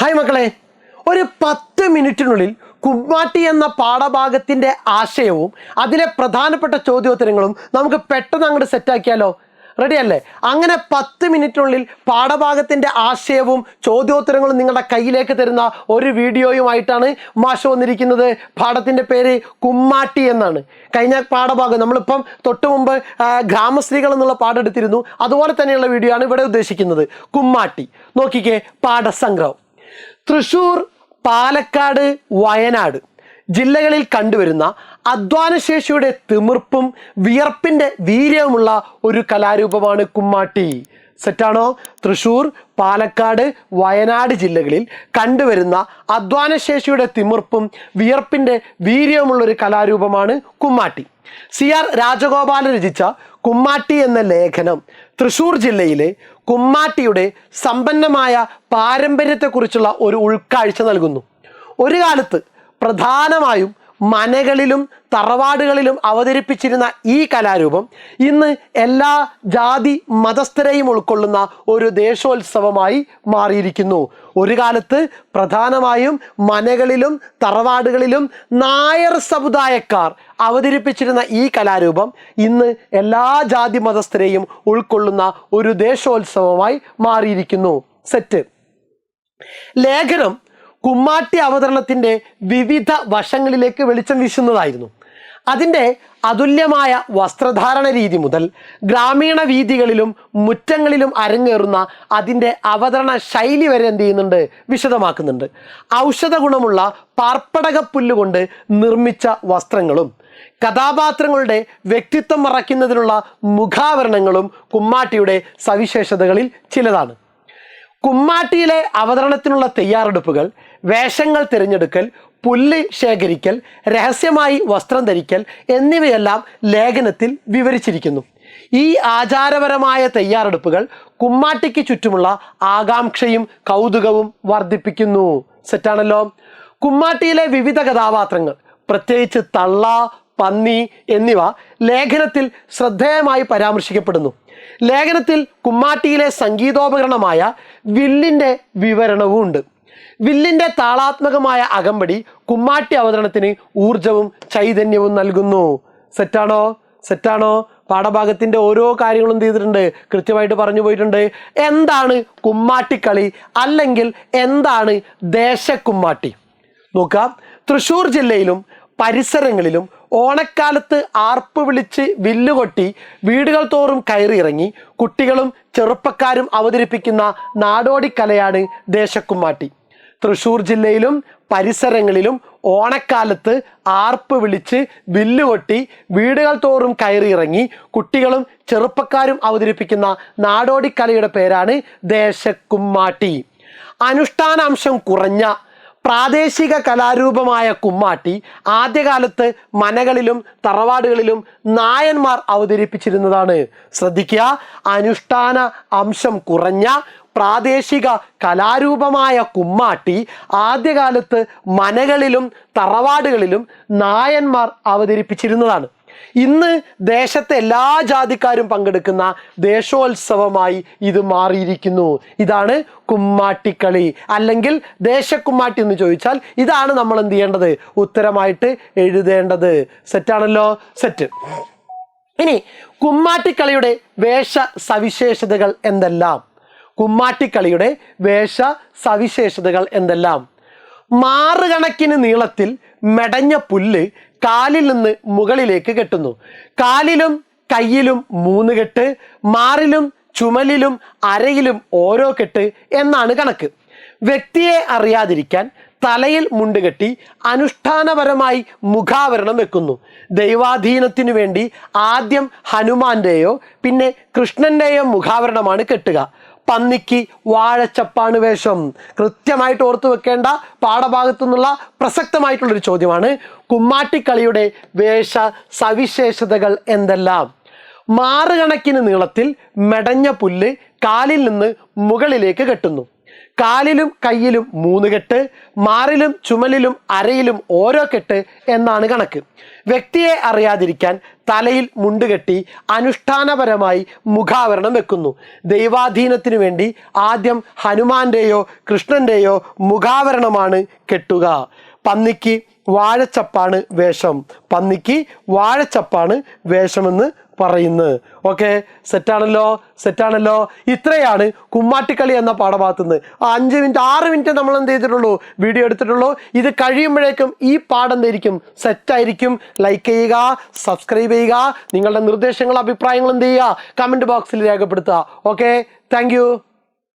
Hi മക്കളെ. ഒരു പത്ത് മിനിറ്റിനുള്ളിൽ കുമ്മാട്ടി എന്ന പാഠഭാഗത്തിന്റെ ആശയവും അതിലെ പ്രധാനപ്പെട്ട ചോദ്യോത്തരങ്ങളും നമുക്ക് പെട്ടെന്ന് അങ്ങോട്ട് സെറ്റാക്കിയാലോ റെഡി അല്ലേ? അങ്ങനെ പത്ത് മിനിറ്റിനുള്ളിൽ പാഠഭാഗത്തിന്റെ ആശയവും ചോദ്യോത്തരങ്ങളും നിങ്ങളുടെ കയ്യിലേക്ക് തരുന്ന ഒരു വീഡിയോയുമായിട്ടാണ് മാഷ വന്നിരിക്കുന്നത്. പാഠത്തിന്റെ പേര് കുമ്മാട്ടി എന്നാണ്. കഴിഞ്ഞ പാഠഭാഗം നമ്മളിപ്പം തൊട്ട് മുമ്പ് ഗ്രാമസ്ത്രീകൾ എന്നുള്ള പാഠം എടുത്തിരുന്നു. അതുപോലെ തന്നെയുള്ള വീഡിയോ ആണ് ഇവിടെ ഉദ്ദേശിക്കുന്നത്. കുമ്മാട്ടി. നോക്കിക്കേ പാഠസംഗ്രഹം. തൃശൂർ പാലക്കാട് വയനാട് ജില്ലകളിൽ കണ്ടുവരുന്ന അധ്വാനശേഷിയുടെ തിമിർപ്പും വിയർപ്പിന്റെ വീര്യവുമുള്ള ഒരു കലാരൂപമാണ് കുമ്മാട്ടി. സെറ്റാണോ തൃശൂർ പാലക്കാട് വയനാട് ജില്ലകളിൽ കണ്ടുവരുന്ന അധ്വാനശേഷിയുടെ തിമിർപ്പും വിയർപ്പിന്റെ വീര്യവുമുള്ള ഒരു കലാരൂപമാണ് കുമ്മാട്ടി. സി ആർ രാജഗോപാലൻ രചിച്ച കുമ്മാട്ടി എന്ന ലേഖനം തൃശ്ശൂർ ജില്ലയിലെ കുമ്മാട്ടിയുടെ സമ്പന്നമായ പാരമ്പര്യത്തെക്കുറിച്ചുള്ള ഒരു ഉൾക്കാഴ്ച നൽകുന്നു. ഒരു കാലത്ത് പ്രധാനമായും മനകളിലും തറവാടുകളിലും അവതരിപ്പിച്ചിരുന്ന ഈ കലാരൂപം ഇന്ന് എല്ലാ ജാതി മതസ്ഥരെയും ഉൾക്കൊള്ളുന്ന ഒരു ദേശോത്സവമായി മാറിയിരിക്കുന്നു. ഒരു കാലത്ത് പ്രധാനമായും മനകളിലും തറവാടുകളിലും നായർ സമുദായക്കാർ അവതരിപ്പിച്ചിരുന്ന ഈ കലാരൂപം ഇന്ന് എല്ലാ ജാതി മതസ്ഥരെയും ഉൾക്കൊള്ളുന്ന ഒരു ദേശോത്സവമായി മാറിയിരിക്കുന്നു. സെറ്റ്. ലേഖനം കുമ്മാട്ടി അവതരണത്തിന്റെ വിവിധ വശങ്ങളിലേക്ക് വെളിച്ചം വീശുന്നതായിരുന്നു. അതിന്റെ അതുല്യമായ വസ്ത്രധാരണ രീതി മുതൽ ഗ്രാമീണ വീതികളിലും മുറ്റങ്ങളിലും അരങ്ങേറുന്ന അതിന്റെ അവതരണ ശൈലി വരെ എന്ത് ചെയ്യുന്നുണ്ട്? വിശദമാക്കുന്നുണ്ട്. ഔഷധ ഗുണമുള്ള പാർപ്പടക പുല്ലുകൊണ്ട് നിർമ്മിച്ച വസ്ത്രങ്ങളും കഥാപാത്രങ്ങളുടെ വ്യക്തിത്വം മറയ്ക്കുന്നതിനുള്ള മുഖാവരണങ്ങളും കുമ്മാട്ടിയുടെ സവിശേഷതകളിൽ ചിലതാണ്. കുമ്മാട്ടിയിലെ അവതരണത്തിനുള്ള തയ്യാറെടുപ്പുകൾ വേഷങ്ങൾ തിരഞ്ഞെടുക്കൽ പുല്ല് ശേഖരിക്കൽ രഹസ്യമായി വസ്ത്രം ധരിക്കൽ എന്നിവയെല്ലാം ലേഖനത്തിൽ വിവരിച്ചിരിക്കുന്നു. ഈ ആചാരപരമായ തയ്യാറെടുപ്പുകൾ കുമ്മാട്ടിക്ക് ചുറ്റുമുള്ള ആകാംക്ഷയും കൗതുകവും വർദ്ധിപ്പിക്കുന്നു. സെറ്റാണല്ലോ? കുമ്മാട്ടിയിലെ വിവിധ കഥാപാത്രങ്ങൾ പ്രത്യേകിച്ച് തള്ള പന്നി എന്നിവ ലേഖനത്തിൽ ശ്രദ്ധേയമായി പരാമർശിക്കപ്പെടുന്നു. ലേഖനത്തിൽ കുമ്മാട്ടിയിലെ സംഗീതോപകരണമായ വില്ലിന്റെ വിവരണവും ഉണ്ട് വില്ലിന്റെ താളാത്മകമായ അകമ്പടി കുമ്മാട്ടി അവതരണത്തിന് ഊർജവും ചൈതന്യവും നൽകുന്നു. സെറ്റാണോ? സെറ്റാണോ? പാഠഭാഗത്തിന്റെ ഓരോ കാര്യങ്ങളും ചെയ്തിട്ടുണ്ട്? കൃത്യമായിട്ട് പറഞ്ഞു പോയിട്ടുണ്ട്. എന്താണ് കുമ്മാട്ടിക്കളി അല്ലെങ്കിൽ എന്താണ് ദേശക്കുമ്മാട്ടി? നോക്കാം. തൃശ്ശൂർ ജില്ലയിലും പരിസരങ്ങളിലും ഓണക്കാലത്ത് ആർപ്പ് വിളിച്ച് വില്ലുകൊട്ടി വീടുകൾ തോറും കയറിയിറങ്ങി കുട്ടികളും ചെറുപ്പക്കാരും അവതരിപ്പിക്കുന്ന നാടോടി കലയാണ് ദേശക്കുമ്മാട്ടി. തൃശൂർ ജില്ലയിലും പരിസരങ്ങളിലും ഓണക്കാലത്ത് ആർപ്പ് വിളിച്ച് വില്ലുകൊട്ടി വീടുകൾ തോറും കയറിയിറങ്ങി കുട്ടികളും ചെറുപ്പക്കാരും അവതരിപ്പിക്കുന്ന നാടോടി കലയുടെ പേരാണ് ദേശക്കുമ്മാട്ടി. അനുഷ്ഠാനാംശം കുറഞ്ഞ പ്രാദേശിക കലാരൂപമായ കുമ്മാട്ടി ആദ്യകാലത്ത് മനകളിലും തറവാടുകളിലും നായന്മാർ അവതരിപ്പിച്ചിരുന്നതാണ്. ശ്രദ്ധിക്കുക അനുഷ്ഠാന അംശം കുറഞ്ഞ പ്രാദേശിക കലാരൂപമായ കുമ്മാട്ടി ആദ്യകാലത്ത് മനകളിലും തറവാടുകളിലും നായന്മാർ അവതരിപ്പിച്ചിരുന്നതാണ്. ഇന്ന് ദേശത്തെ എല്ലാ ജാതിക്കാരും പങ്കെടുക്കുന്ന ദേശോത്സവമായി ഇത് മാറിയിരിക്കുന്നു. ഇതാണ് കുമ്മാട്ടിക്കളി അല്ലെങ്കിൽ ദേശക്കുമ്മാട്ടി എന്ന് ചോദിച്ചാൽ ഇതാണ് നമ്മൾ എന്ത് ചെയ്യേണ്ടത്? ഉത്തരമായിട്ട് എഴുതേണ്ടത്. സെറ്റാണല്ലോ? സെറ്റ്. ഇനി കുമ്മാട്ടിക്കളിയുടെ വേഷ സവിശേഷതകൾ എന്തെല്ലാം? കുമ്മാട്ടിക്കളിയുടെ വേഷ സവിശേഷതകൾ എന്തെല്ലാം? മാറുകണക്കിന് നീളത്തിൽ മെടഞ്ഞ പുല്ല് കാലിൽ നിന്ന് മുകളിലേക്ക് കെട്ടുന്നു. കാലിലും കയ്യിലും മൂന്ന് കെട്ട് മാറിലും ചുമലിലും അരയിലും ഓരോ കെട്ട് എന്നാണ് കണക്ക്. വ്യക്തിയെ അറിയാതിരിക്കാൻ തലയിൽ മുണ്ടുകെട്ടി അനുഷ്ഠാനപരമായി മുഖാവരണം വെക്കുന്നു. ദൈവാധീനത്തിനു വേണ്ടി ആദ്യം ഹനുമാന്റെയോ പിന്നെ കൃഷ്ണന്റെയോ മുഖാവരണമാണ് കെട്ടുക. പന്നിക്ക് വാഴച്ചപ്പാണ് വേഷം. കൃത്യമായിട്ട് ഓർത്തു വെക്കേണ്ട പാഠഭാഗത്തു നിന്നുള്ള പ്രസക്തമായിട്ടുള്ളൊരു ചോദ്യമാണ് കുമ്മാട്ടിക്കളിയുടെ വേഷ സവിശേഷതകൾ എന്തെല്ലാം? മാറുകണക്കിന് നീളത്തിൽ മെടഞ്ഞ പുല്ല് കാലിൽ നിന്ന് മുകളിലേക്ക് കെട്ടുന്നു. കാലിലും കയ്യിലും മൂന്ന് കെട്ട് മാറിലും ചുമലിലും അരയിലും ഓരോ കെട്ട് എന്നാണ് കണക്ക്. വ്യക്തിയെ അറിയാതിരിക്കാൻ തലയിൽ മുണ്ടുകെട്ടി അനുഷ്ഠാനപരമായി മുഖാവരണം വെക്കുന്നു. ദൈവാധീനത്തിനു വേണ്ടി ആദ്യം ഹനുമാന്റെയോ കൃഷ്ണന്റെയോ മുഖാവരണമാണ് കെട്ടുക. പന്നിക്ക് വാഴച്ചപ്പാണ് വേഷം. പന്നിക്ക് വാഴച്ചപ്പാണ് വേഷമെന്ന് പറയുന്നത് ഓക്കെ സെറ്റാണല്ലോ സെറ്റാണല്ലോ ഇത്രയാണ് കുമ്മാട്ടിക്കളി എന്ന പാഠഭാഗത്ത് നിന്ന് അഞ്ച് മിനിറ്റ് ആറ് മിനിറ്റ് നമ്മൾ എന്ത് ചെയ്തിട്ടുള്ളൂ? വീഡിയോ എടുത്തിട്ടുള്ളൂ. ഇത് കഴിയുമ്പോഴേക്കും ഈ പാഠം എന്തായിരിക്കും സെറ്റായിരിക്കും ലൈക്ക് ചെയ്യുക സബ്സ്ക്രൈബ് ചെയ്യുക നിങ്ങളുടെ നിർദ്ദേശങ്ങളും അഭിപ്രായങ്ങളും എന്ത് ചെയ്യുക? കമന്റ് ബോക്സിൽ രേഖപ്പെടുത്തുക. Okay thank